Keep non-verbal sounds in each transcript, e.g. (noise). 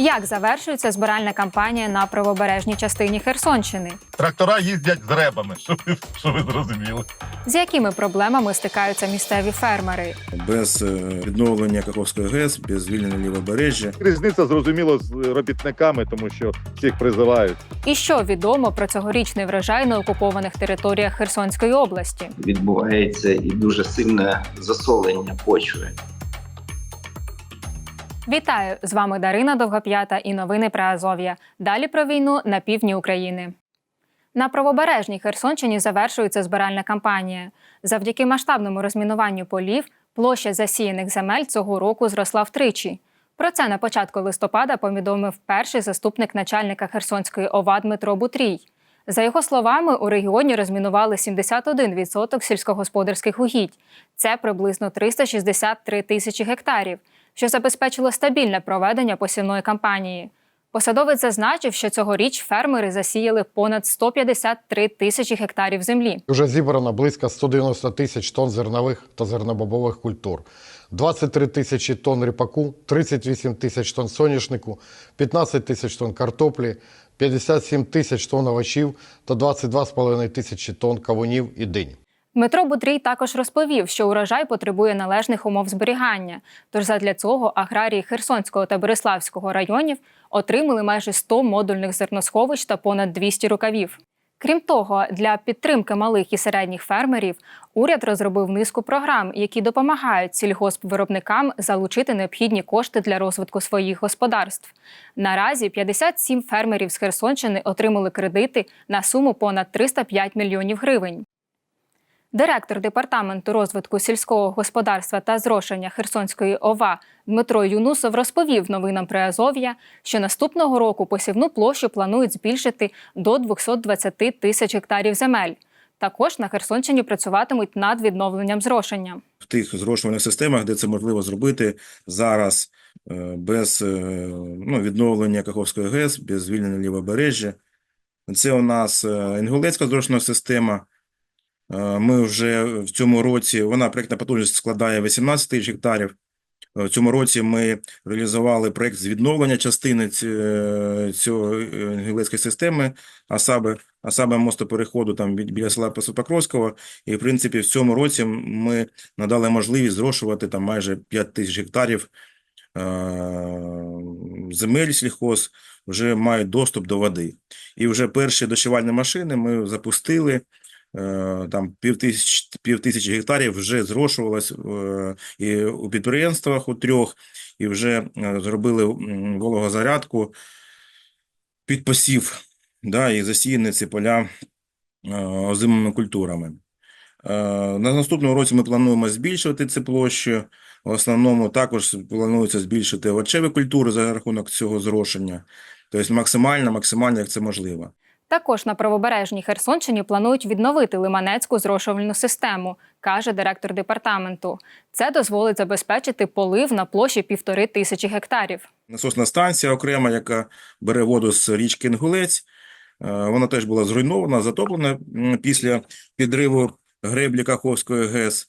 Як завершується збиральна кампанія на правобережній частині Херсонщини? Трактора їздять з ребами, щоб ви, щоб ви зрозуміли. З якими проблемами стикаються місцеві фермери? без е, відновлення Каховської ГЕС, без звільнення лівобережжя. Різниця зрозуміло з робітниками, тому що всіх призивають. І що відомо про цьогорічний врожай на окупованих територіях Херсонської області? відбувається і дуже сильне засолення почви. Вітаю! З вами Дарина Довгоп'ята і новини про Азов'я. Далі про війну на півдні України. На правобережній Херсонщині завершується збиральна кампанія. Завдяки масштабному розмінуванню полів площа засіяних земель цього року зросла втричі. Про це на початку листопада повідомив перший заступник начальника Херсонської ОВА Дмитро Бутрій. За його словами, у регіоні розмінували 71% сільськогосподарських угідь. Це приблизно 363 тисячі гектарів, що забезпечило стабільне проведення посівної кампанії. Посадовець зазначив, що цьогоріч фермери засіяли понад 153 тисячі гектарів землі. Вже зібрано близько 190 тисяч тонн зернових та зернобобових культур, 23 тисячі тонн ріпаку, 38 тисяч тонн соняшнику, 15 тисяч тонн картоплі, 57 тисяч тонн овочів та 22,5 тисячі тонн кавунів і динь. Дмитро Бутрій також розповів, що урожай потребує належних умов зберігання. Тож задля цього аграрії Херсонського та Береславського районів отримали майже 100 модульних зерносховищ та понад 200 рукавів. Крім того, для підтримки малих і середніх фермерів уряд розробив низку програм, які допомагають сільгоспвиробникам залучити необхідні кошти для розвитку своїх господарств. Наразі 57 фермерів з Херсонщини отримали кредити на суму понад 305 мільйонів гривень. Директор департаменту розвитку сільського господарства та зрошення Херсонської ОВА Дмитро Юнусов розповів новинам при Азов'я, що наступного року посівну площу планують збільшити до 220 тисяч гектарів земель. Також на Херсонщині працюватимуть над відновленням зрошення. В тих зрошувальних системах, де це можливо зробити зараз е, без е, ну, відновлення Каховської ГЕС, без звільнення лівобережжя. Це у нас е, інгулецька зрошувальна система. Е, Ми вже в цьому році, вона проєктна потужність складає 18 тисяч гектарів. Е, В цьому році ми реалізували проєкт з відновлення частини ць- цього е, інгулецької системи, а саме, а саме мостопереходу там біля села Покровського. І, в принципі, в цьому році ми надали можливість зрошувати там майже 5 тисяч гектарів е, земель сільхоз вже мають доступ до води. І вже перші дощувальні машини ми запустили. Е, Там пів тисяч, пів тисячі гектарів вже зрошувалось е, і у підприємствах у трьох, і вже е, зробили вологозарядку під посів, да, і засіяні ці поля озимими культурами. На наступному році ми плануємо збільшувати цю площу. В основному також планується збільшити овочеві культури за рахунок цього зрошення. Тобто максимально, максимально, як це можливо. Також на правобережній Херсонщині планують відновити лиманецьку зрошувальну систему, каже директор департаменту. Це дозволить забезпечити полив на площі півтори тисячі гектарів. Насосна станція окрема, яка бере воду з річки Інгулець. Е, Вона теж була зруйнована, затоплена після підриву греблі Каховської ГЕС.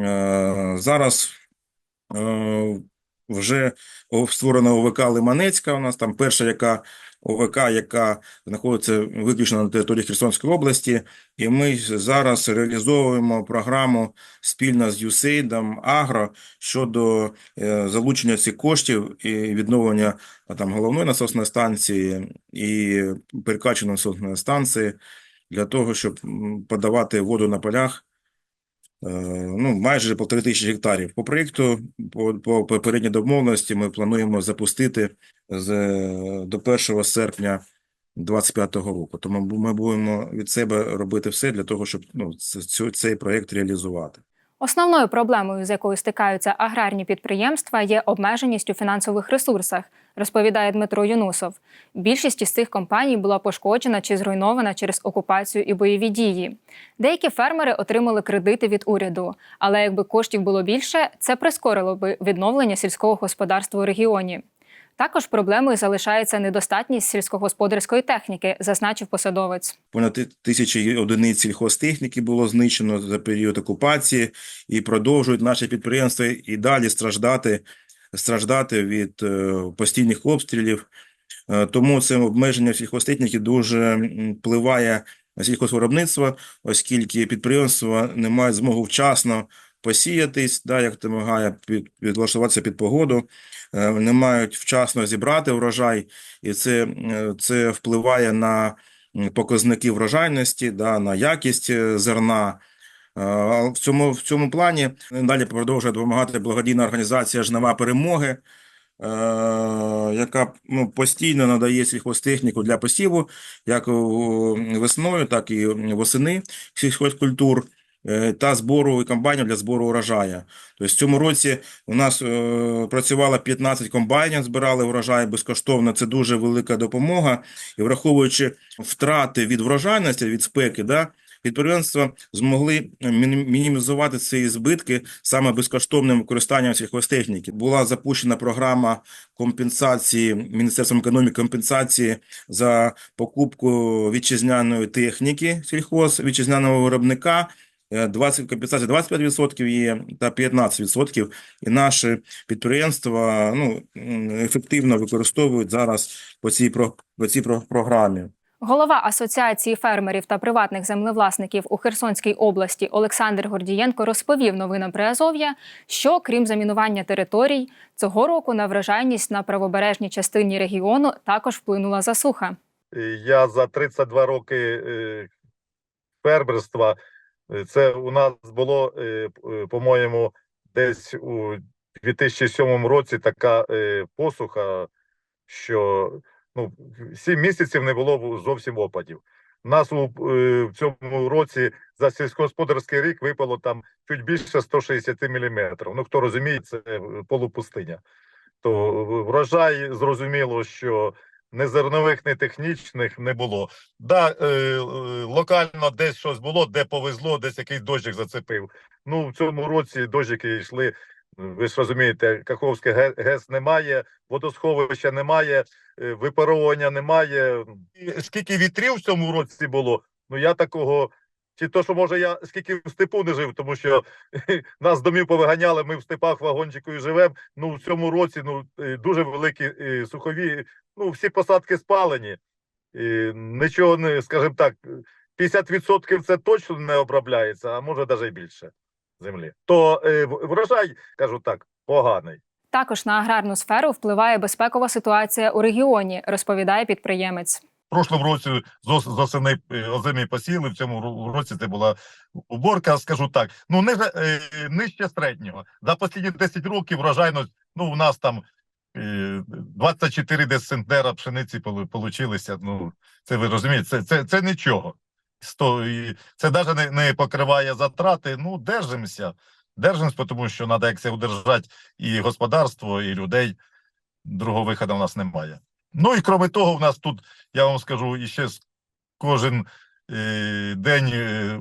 Е, Зараз е, вже створена ОВК Лиманецька. У нас там перша, яка ОВК, яка знаходиться виключно на території Херсонської області. І ми зараз реалізовуємо програму спільно з USAID, Агро щодо е, залучення цих коштів і відновлення там головної насосної станції і перекачаної насосної станції для того, щоб подавати воду на полях. Е, Ну, майже полтори тисячі гектарів. По проєкту, по, по попередній домовленості, ми плануємо запустити з, до 1 серпня 2025 року. Тому ми будемо від себе робити все для того, щоб ну, цю- цей проєкт реалізувати. Основною проблемою, з якою стикаються аграрні підприємства, є обмеженість у фінансових ресурсах, розповідає Дмитро Юнусов. Більшість із цих компаній була пошкоджена чи зруйнована через окупацію і бойові дії. Деякі фермери отримали кредити від уряду, але якби коштів було більше, це прискорило би відновлення сільського господарства у регіоні. Також проблемою залишається недостатність сільськогосподарської техніки, зазначив посадовець. Понад тисячі одиниць сільхозтехніки було знищено за період окупації і продовжують наші підприємства і далі страждати страждати від е, постійних обстрілів. Е, Тому це обмеження сільхозтехніки дуже впливає на сільхозвиробництво, оскільки підприємства не мають змогу вчасно посіятись, да, як вимагає, під, підлаштуватися під погоду, не мають вчасно зібрати врожай, і це, е, це впливає на показники врожайності, да, на якість е, зерна. Е, В цьому, в цьому плані далі продовжує допомагати благодійна організація Жнива перемоги, яка ну, постійно надає сільхозтехніку для посіву, як весною, так і восени сільхозкультур та збору і комбайнів для збору урожаю. Тобто в цьому році у нас е, працювало 15 комбайнів, збирали врожай безкоштовно. Це дуже велика допомога. І враховуючи втрати від врожайності, від спеки, да, підприємства змогли міні- мінімізувати ці збитки саме безкоштовним використанням сільхозтехніки. Була запущена програма компенсації Міністерством економіки компенсації за покупку вітчизняної техніки сільхоз вітчизняного виробника. Е, 20 компенсація 25% є та 15%. І наші підприємства ну, ефективно використовують зараз по цій, по цій про- програмі. Голова Асоціації фермерів та приватних землевласників у Херсонській області Олександр Гордієнко розповів новинам Приазов'я, що крім замінування територій, цього року на врожайність на правобережній частині регіону також вплинула засуха. Я за 32 роки е, фермерства. Е, Це у нас було, е, е, по-моєму, десь у 2007 році така посуха, що ну, 7 місяців не було зовсім опадів. У нас у, в цьому році за сільськогосподарський рік випало там чуть більше 160 мм. Ну, хто розуміє, це полупустиня. То врожай зрозуміло, що ні зернових, ні технічних не було. Да, е, е, локально десь щось було, де повезло, десь якийсь дощик зацепив. Ну, в цьому році дощики йшли. Ви ж розумієте, Каховське ге- ГЕС немає, водосховища немає, е, випаровування немає. І скільки вітрів в цьому році було, ну я такого. Чи то, що може я скільки в степу не жив, тому що (laughs) нас домів повиганяли, ми в степах вагончикою живемо. Ну в цьому році ну е, дуже великі сухові, ну всі посадки спалені. І нічого не, скажімо так, 50% це точно не обробляється, а може навіть більше землі. То е, врожай, кажу так, поганий. Також на аграрну сферу впливає безпекова ситуація у регіоні, розповідає підприємець. В прошлому році з з е, озимі посіли, в цьому році це була уборка, скажу так. Ну, не, е, нижче середнього. За останні 10 років врожайність, ну, у нас там 24 десь центнера пшениці полу- получилися. Ну, це ви розумієте, це, це, це нічого. Це навіть не, не покриває затрати. Ну, держимося. Держимося, тому що треба як це удержати і господарство, і людей. Другого виходу в нас немає. Ну і крім того, в нас тут, я вам скажу, іще з- кожен е, день е,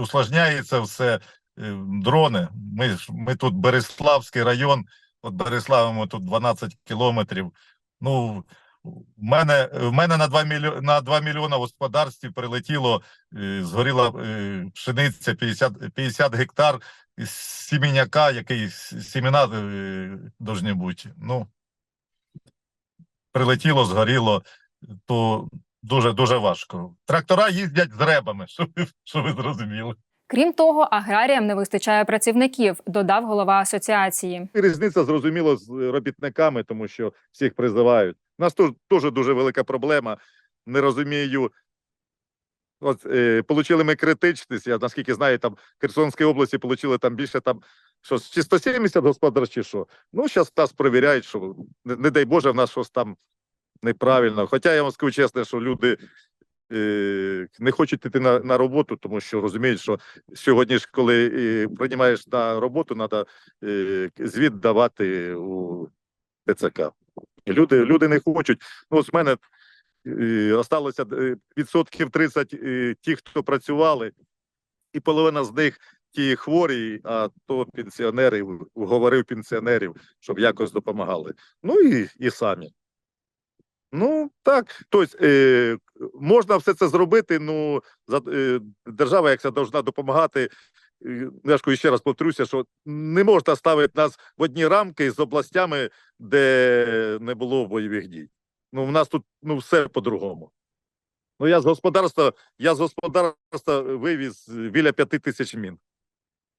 усложняється все. е, дрони. Ми, ми тут Береславський район, от Береслава тут 12 кілометрів. Ну, в мене, в мене на 2, мільйо, на 2 мільйони господарств прилетіло, е, згоріла е, пшениця 50, 50 гектар із сіміняка, який с- сімена е, должні бути. Ну, прилетіло, згоріло, то дуже дуже важко. Трактора їздять з ребами, (laughs) щоб щоб ви зрозуміли. Крім того, аграріям не вистачає працівників, додав голова асоціації. Різниця зрозуміло з робітниками, тому що всіх призивають. У нас теж дуже велика проблема. Не розумію. От е, получили ми критичність. Я наскільки знаю, там Херсонській області получили там більше там що чи 170 господарств, чи що. Ну, зараз нас перевіряють, що не, не дай Боже, в нас щось там неправильно. Хоча я вам скажу чесно, що люди не хочуть йти на, на роботу, тому що розуміють, що сьогодні ж, коли е, приймаєш на роботу, треба е, звіт давати у ТЦК. Люди, люди не хочуть. Ну, з мене е, осталося е, відсотків 30 е, ті, хто працювали, і половина з них ті хворі, а то пенсіонери, уговорив пенсіонерів, щоб якось допомагали. Ну і, і самі. Ну, так. Тобто, е, можна все це зробити, ну, за, е, держава, як це, повинна допомагати е, я ж ще раз повторюся, що не можна ставити нас в одні рамки з областями, де не було бойових дій. Ну, в нас тут ну, все по-другому. Ну, я з господарства, я з господарства вивіз біля п'яти тисяч мін.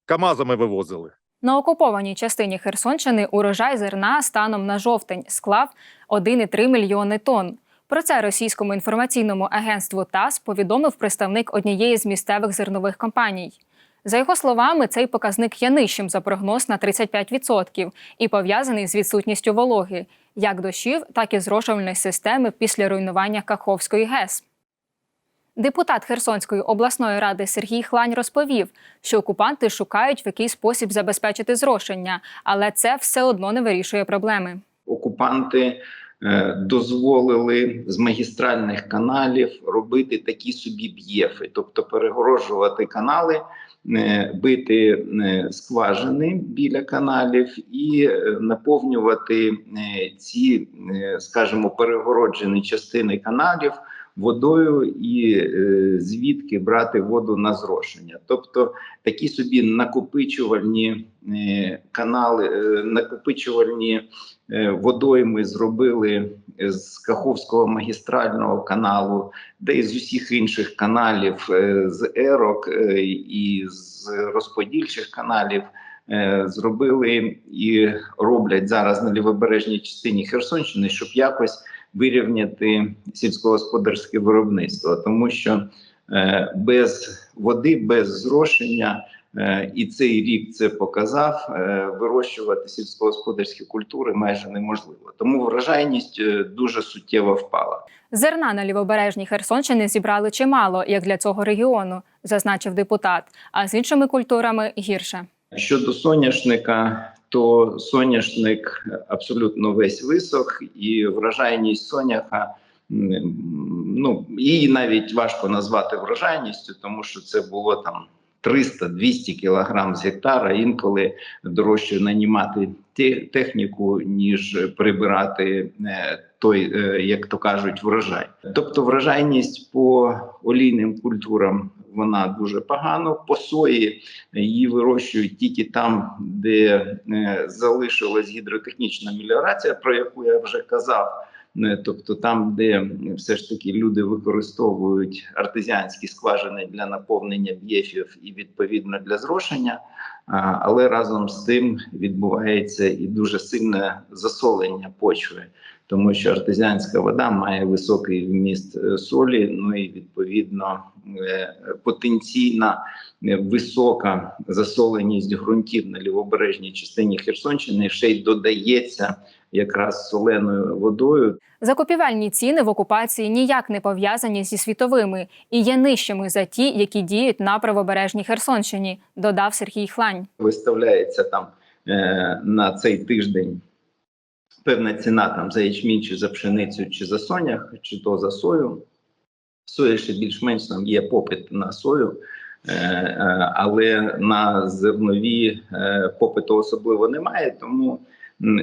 КАМАЗами вивозили. На окупованій частині Херсонщини урожай зерна станом на жовтень склав 1,3 мільйони тонн. Про це російському інформаційному агентству ТАСС повідомив представник однієї з місцевих зернових компаній. За його словами, цей показник є нижчим за прогноз на 35% і пов'язаний з відсутністю вологи, як дощів, так і зрошувальної системи після руйнування Каховської ГЕС. Депутат Херсонської обласної ради Сергій Хлань розповів, що окупанти шукають в який спосіб забезпечити зрошення, але це все одно не вирішує проблеми. окупанти е, дозволили з магістральних каналів робити такі собі б'єфи, тобто перегороджувати канали, е, бити е, скважини біля каналів і наповнювати ці, скажімо, перегороджені частини каналів. Водою і е, звідки брати воду на зрошення, тобто такі собі накопичувальні е, канали, е, накопичувальні е, водойми зробили з Каховського магістрального каналу, де і з усіх інших каналів, е, з ерок е, і з розподільчих каналів. е, Зробили і роблять зараз на лівобережній частині Херсонщини, щоб якось вирівняти сільськогосподарське виробництво, тому що е, без води, без зрошення, е, і цей рік це показав. е, Вирощувати сільськогосподарські культури майже неможливо. Тому врожайність е, дуже суттєво впала. Зерна на лівобережній Херсонщини зібрали чимало, як для цього регіону, зазначив депутат. А з іншими культурами гірше. Щодо соняшника, то соняшник абсолютно весь висох, і врожайність соняха. Ну її навіть важко назвати врожайністю, тому що це було там 300-200 кілограм з гектара. Інколи дорожче нанімати техніку, ніж прибирати е, той, е, як то кажуть, врожай. Тобто, врожайність по олійним культурам вона дуже погано. По сої її вирощують тільки там, де е, залишилась гідротехнічна меліорація, про яку я вже казав. Е, Тобто там, де все ж таки люди використовують артезіанські скважини для наповнення б'єфів і відповідно для зрошення, але разом з тим відбувається і дуже сильне засолення почви, тому що артезіанська вода має високий вміст е, солі, ну і відповідно е, потенційна е, висока засоленість ґрунтів на лівобережній частині Херсонщини ще й додається якраз соленою водою. Закупівельні ціни в окупації ніяк не пов'язані зі світовими і є нижчими за ті, які діють на правобережній Херсонщині, додав Сергій Хлань. Виставляється там е, на цей тиждень певна ціна там за ячмінь, чи за пшеницю, чи за сонях, чи то за сою. Соя ще більш-менш там є попит на сою, е, е, але на зернові е, попиту особливо немає, тому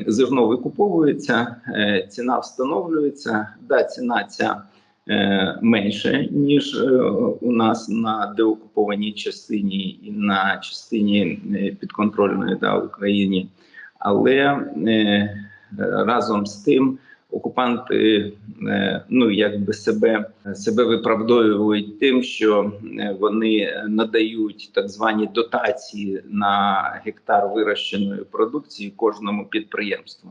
зерно викуповується, е, ціна встановлюється. Да, ціна ця е, менше, ніж е, у нас на деокупованій частині і на частині підконтрольної да, Україні. Але разом з тим окупанти е, ну якби себе, себе виправдовують тим, що е, вони надають так звані дотації на гектар вирощеної продукції кожному підприємству.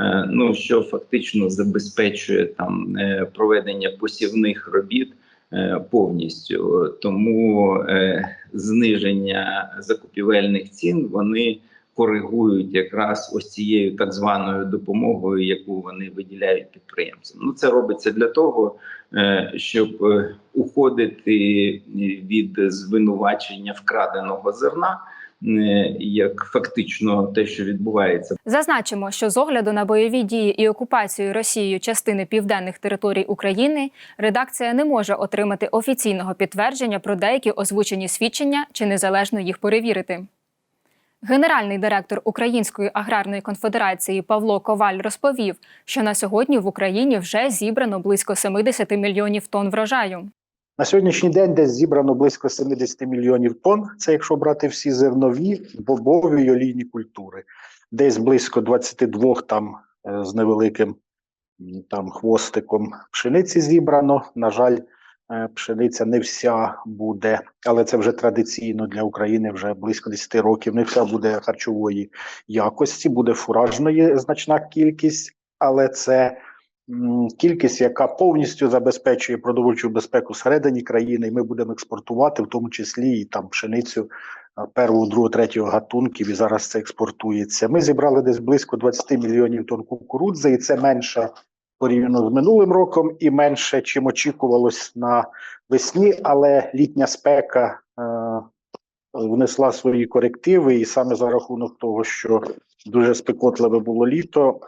Е, Ну що фактично забезпечує там проведення посівних робіт повністю. Тому зниження закупівельних цін вони коригують якраз ось цією так званою допомогою, яку вони виділяють підприємцям. Ну це робиться для того, е, щоб е, уходити від звинувачення вкраденого зерна. е, Як фактично те, що відбувається Зазначимо, що з огляду на бойові дії і окупацію Росією частини південних територій України редакція не може отримати офіційного підтвердження про деякі озвучені свідчення чи незалежно їх перевірити. Генеральний директор Української аграрної конфедерації Павло Коваль розповів, що на сьогодні в Україні вже зібрано близько 70 мільйонів тонн врожаю. На сьогоднішній день десь зібрано близько 70 мільйонів тонн. Це якщо брати всі зернові, бобові й олійні культури. Десь близько 22 там е, з невеликим там хвостиком пшениці зібрано. На жаль, пшениця не вся буде, але це вже традиційно для України вже близько 10 років. Не вся буде харчової якості, буде фуражної значна кількість, але це кількість, яка повністю забезпечує продовольчу безпеку всередині країни, і ми будемо експортувати, в тому числі і там пшеницю а, першого, другого, третього гатунків, і зараз це експортується. Ми зібрали десь близько 20 мільйонів тонн кукурудзи, і це менше порівняно з минулим роком, і менше, чим очікувалось на весні, але літня спека. Е- Внесла свої корективи, і саме за рахунок того, що дуже спекотливе було літо,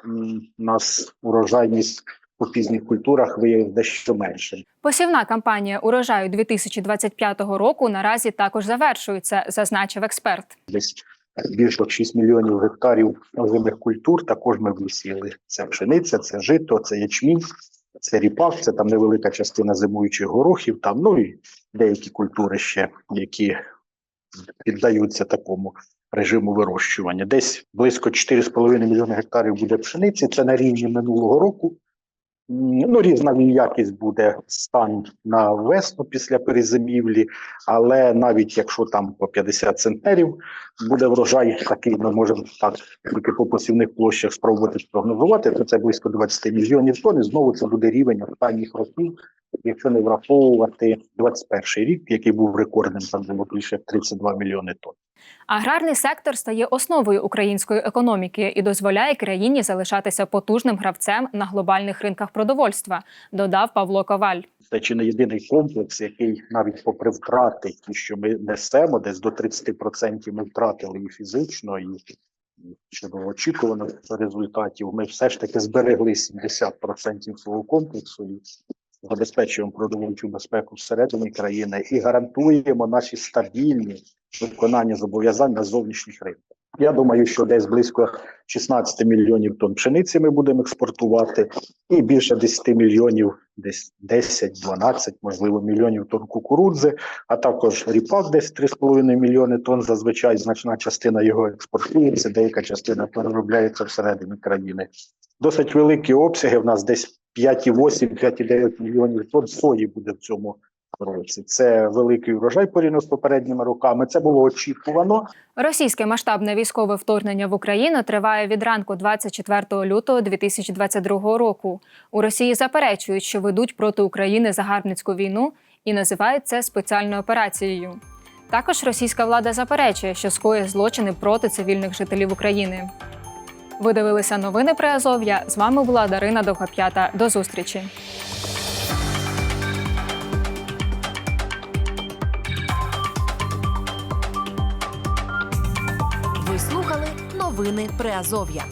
у нас урожайність по пізніх культурах виявилася дещо менше. Посівна кампанія урожаю 2025 року наразі також завершується, зазначив експерт. Десь більше як 6 мільйонів гектарів озимих культур також ми висіяли. Це пшениця, це жито, це ячмінь, це ріпак, це там невелика частина зимуючих горохів, там ну і деякі культури ще, які піддаються такому режиму вирощування. Десь близько 4,5 мільйони гектарів буде пшениці. Це на рівні минулого року. Ну, різна якість буде стан на весну після перезимівлі, але навіть якщо там по 50 центнерів буде врожай такий, ми можемо так тільки по посівних площах спробувати спрогнозувати, то це близько 20 мільйонів тонн. І знову це буде рівень останніх років, якщо не враховувати 21 рік, який був рекордним, там було більше як 32 мільйони тонн. Аграрний сектор стає основою української економіки і дозволяє країні залишатися потужним гравцем на глобальних ринках продовольства, додав Павло Коваль. Це чи не єдиний комплекс, який навіть попри втрати, ті, що ми несемо, десь до 30% ми втратили і фізично, і і щодо очікуваних результатів, ми все ж таки зберегли 70% свого комплексу забезпечуємо продовольчу безпеку всередині країни і гарантуємо наші стабільні виконання зобов'язань на зовнішніх ринках. Я думаю, що десь близько 16 мільйонів тонн пшениці ми будемо експортувати, і більше 10 мільйонів, десь 10-12, можливо, мільйонів тонн кукурудзи, а також ріпак десь 3,5 мільйони тонн. Зазвичай значна частина його експортується, деяка частина переробляється всередині країни. Досить великі обсяги. В нас десь 5,8-5,9 мільйонів тонн сої буде в цьому році. Це великий урожай порівняно з попередніми роками. Це було очікувано. Російське масштабне військове вторгнення в Україну триває від ранку 24 лютого 2022 року. У Росії заперечують, що ведуть проти України загарбницьку війну і називають це спеціальною операцією. Також російська влада заперечує, що скоює злочини проти цивільних жителів України. Ви дивилися новини при Азов'я. З вами була Дарина Довгоп'ята. До зустрічі. Ви слухали новини Приазов'я.